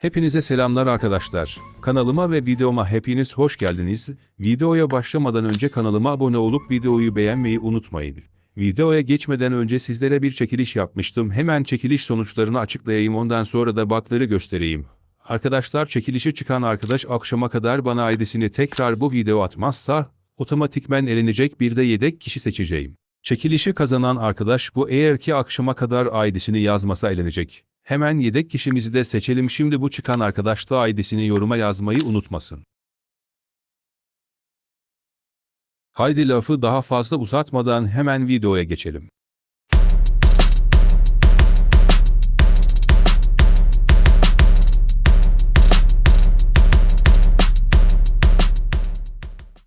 Hepinize selamlar arkadaşlar. Kanalıma ve videoma hepiniz hoş geldiniz. Videoya başlamadan önce kanalıma abone olup videoyu beğenmeyi unutmayın. Videoya geçmeden önce sizlere bir çekiliş yapmıştım. Hemen çekiliş sonuçlarını açıklayayım ondan sonra da bakları göstereyim. Arkadaşlar çekilişi çıkan arkadaş akşama kadar bana ID'sini tekrar bu video atmazsa otomatikmen elenecek bir de yedek kişi seçeceğim. Çekilişi kazanan arkadaş bu eğer ki akşama kadar ID'sini yazmasa elenecek. Hemen yedek kişimizi de seçelim şimdi bu çıkan arkadaş da ID'sini yoruma yazmayı unutmasın. Haydi lafı daha fazla uzatmadan hemen videoya geçelim.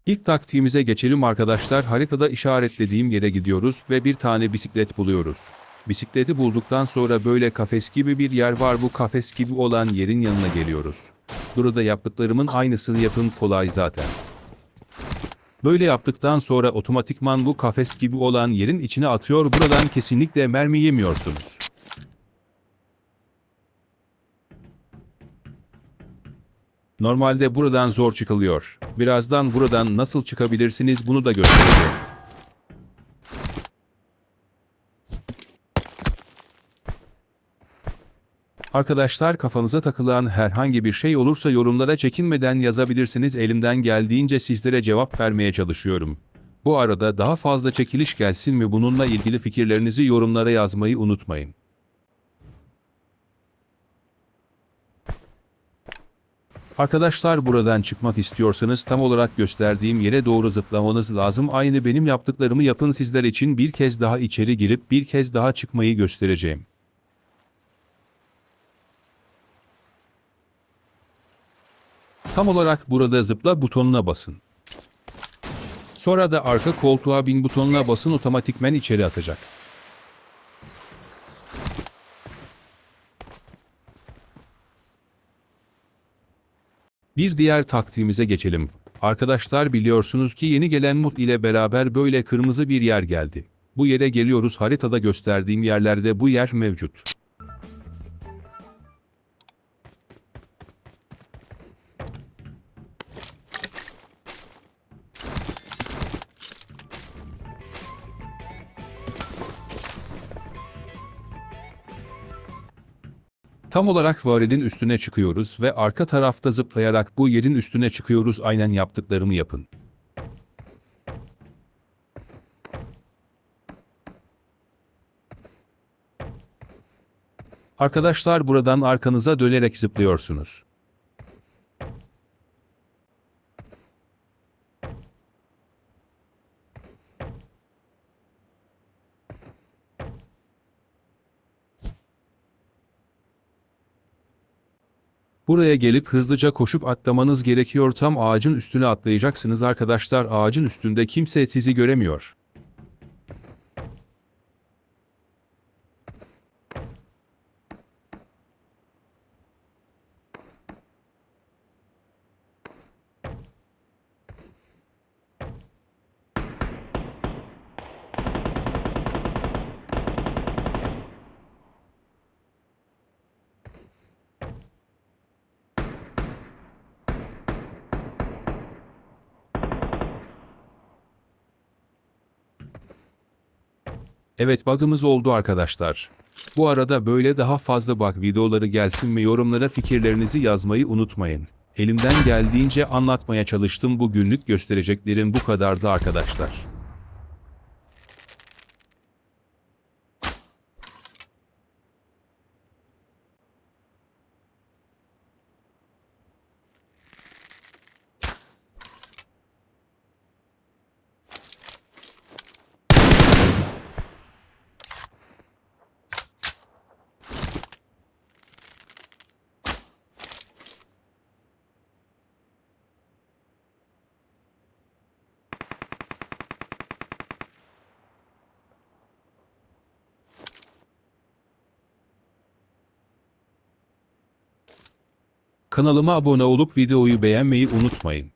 İlk taktiğimize geçelim arkadaşlar. Haritada işaretlediğim yere gidiyoruz ve bir tane bisiklet buluyoruz. Bisikleti bulduktan sonra böyle kafes gibi bir yer var. Bu kafes gibi olan yerin yanına geliyoruz. Burada yaptıklarımın aynısını yapın kolay zaten. Böyle yaptıktan sonra otomatikman bu kafes gibi olan yerin içine atıyor. Buradan kesinlikle mermi yemiyorsunuz. Normalde buradan zor çıkılıyor. Birazdan buradan nasıl çıkabilirsiniz bunu da göstereceğim. Arkadaşlar kafanıza takılan herhangi bir şey olursa yorumlara çekinmeden yazabilirsiniz. Elimden geldiğince sizlere cevap vermeye çalışıyorum. Bu arada daha fazla çekiliş gelsin mi bununla ilgili fikirlerinizi yorumlara yazmayı unutmayın. Arkadaşlar buradan çıkmak istiyorsanız tam olarak gösterdiğim yere doğru zıplamanız lazım. Aynı benim yaptıklarımı yapın sizler için bir kez daha içeri girip bir kez daha çıkmayı göstereceğim. Tam olarak burada zıpla butonuna basın. Sonra da arka koltuğa bin butonuna basın otomatikmen içeri atacak. Bir diğer taktiğimize geçelim. Arkadaşlar biliyorsunuz ki yeni gelen mod ile beraber böyle kırmızı bir yer geldi. Bu yere geliyoruz haritada gösterdiğim yerlerde bu yer mevcut. Tam olarak varilin üstüne çıkıyoruz ve arka tarafta zıplayarak bu yerin üstüne çıkıyoruz aynen yaptıklarımı yapın. Arkadaşlar buradan arkanıza dönerek zıplıyorsunuz. Buraya gelip hızlıca koşup atlamanız gerekiyor. Tam ağacın üstüne atlayacaksınız arkadaşlar. Ağacın üstünde kimse sizi göremiyor. Evet bug'ımız oldu arkadaşlar. Bu arada böyle daha fazla bug videoları gelsin mi yorumlara fikirlerinizi yazmayı unutmayın. Elimden geldiğince anlatmaya çalıştım bu günlük göstereceklerim bu kadardı arkadaşlar. Kanalıma abone olup videoyu beğenmeyi unutmayın.